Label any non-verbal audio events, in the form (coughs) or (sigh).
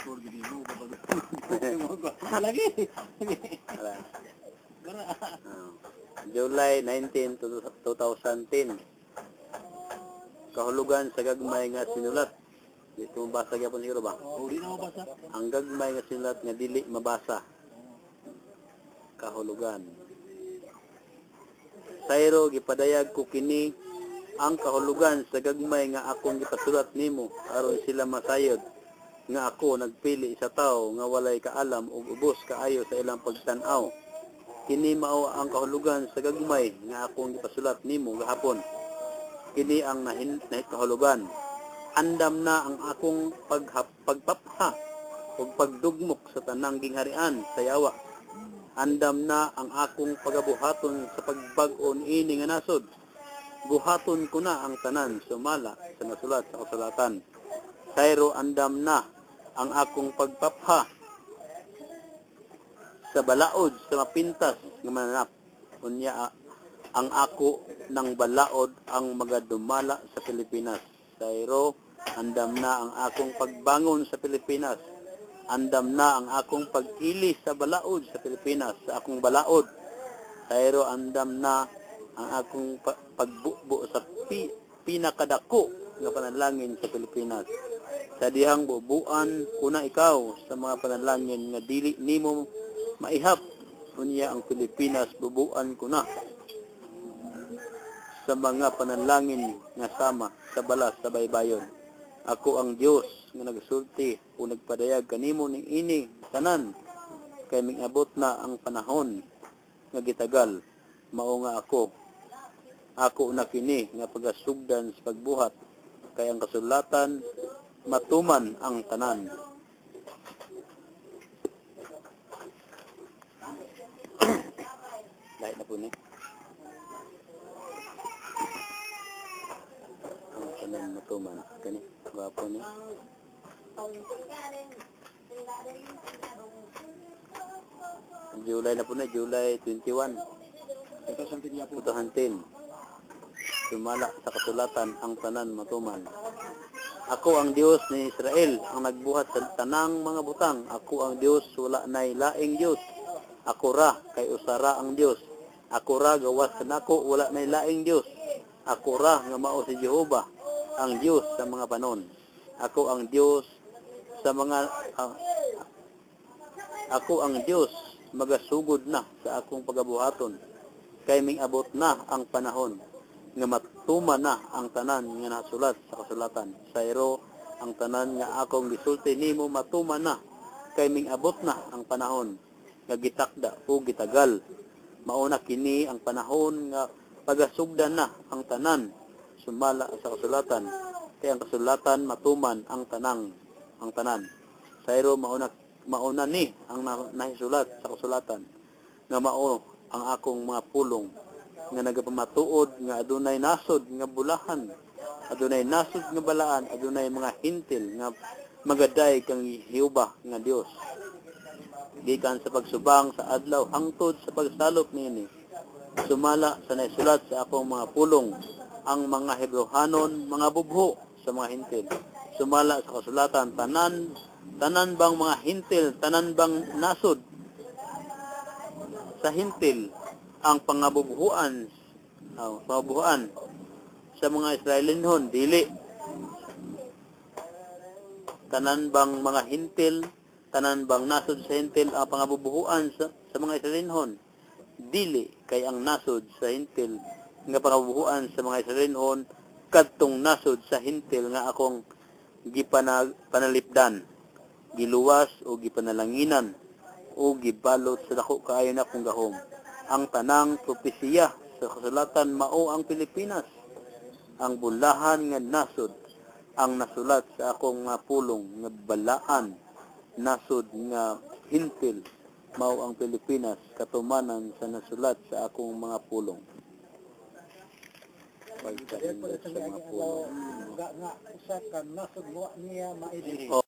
record gini mo kapag lagi. Gara. July 19, 2010. Kahulugan sa gagmay nga sinulat. Dito mabasa gyapon siguro ba? O di na mabasa. Ang gagmay nga sinulat nga dili mabasa. Kahulugan. Sayro gipadayag ko kini ang kahulugan sa gagmay nga akong gipasulat nimo aron sila masayod nga ako nagpili sa tao nga walay kaalam ug ubos kaayo sa ilang pagtan-aw. Kini mao ang kahulugan sa gagmay nga akong gipasulat nimo gahapon. Kini ang nahin kahulugan andam na ang akong paghap, pagpapha ug pagdugmok sa tanang gingharian sa yawa. Andam na ang akong pagabuhaton sa pagbag-on ini nga nasod. Buhaton ko na ang tanan sumala sa nasulat sa kasulatan sayro andam na ang akong pagpapha sa balaod sa mapintas nga mananap. Unya a- ang ako ng balaod ang magadumala sa Pilipinas. Sayro andam na ang akong pagbangon sa Pilipinas. Andam na ang akong pag-ili sa balaod sa Pilipinas sa akong balaod. Sayro andam na ang akong pa- pagbubo sa pi- pinakadako nga panalangin sa Pilipinas sa dihang bubuan kuna ikaw sa mga panalangin nga dili nimo maihap. Unya ang Pilipinas bubuan ko na sa mga panalangin nga sama sa balas sa baybayon. Ako ang Dios nga nagsulti o nagpadayag kanimo ning ini tanan. Kay mingabot na ang panahon nga gitagal. Mao nga ako. Ako na kini nga pagasugdan sa pagbuhat. Kay ang kasulatan matuman ang tanan (coughs) Lahat na po ni. Ang tanan matuman. Kani, gwapo ni. July na po na, July 21. Ito sa tinya po. Putuhantin. Sumala sa kasulatan ang tanan matuman. Ako ang Dios ni Israel, ang nagbuhat sa tanang mga butang. Ako ang Dios, wala nay laing Dios. Ako ra, kay usara ang Dios. Ako ra, gawas kanako, wala nay laing Dios. Ako ra, nga mao si Jehova, ang Dios sa mga panon. Ako ang Dios sa mga... ah, ako ang Dios, magasugod na sa akong pagabuhaton. Kay ming abot na ang panahon nga matuma na ang tanan nga nasulat sa kasulatan. Sayro ang tanan nga akong gisulti nimo matuma na kay ming abot na ang panahon nga gitakda o gitagal. Mauna kini ang panahon nga pagasugdan na ang tanan sumala sa kasulatan. Kay ang kasulatan matuman ang tanang ang tanan. Sayro mauna mauna ni ang na- nahisulat sa kasulatan nga mao ang akong mga pulong nga nagapamatuod nga adunay nasod nga bulahan. Adunay nasod nga balaan adunay mga hintil nga magaday kang Jehova nga Dios gikan sa pagsubang sa adlaw hangtod sa pagsalop niini sumala sa naisulat sa akong mga pulong ang mga Hebrehanon mga bubho sa mga hintil. Sumala sa kasulatan tanan tanan bang mga hintil tanan bang nasod sa hintil ang pangabubuhuan oh, pangabubuhan sa mga Israelinhon dili. Tanan bang mga hintil tanan bang nasod sa hintil ang pangabubuhuan sa, sa mga Israelinhon dili kay ang nasod sa hintil nga pangabubuhuan sa mga Israelinhon kadtong nasod sa hintil nga akong gipanag panalipdan giluwas o gipanalanginan o gibalot sa dako kaayo na kong gahom ang tanang propesiya sa kasulatan mao ang Pilipinas. Ang bulahan nga nasod ang nasulat sa akong nga pulong nga balaan nasod nga hintil mao ang Pilipinas katumanan sa nasulat sa akong mga pulong. Pagkahindat sa mga pulong. Nga nga usa ka nasod mo niya maidi. o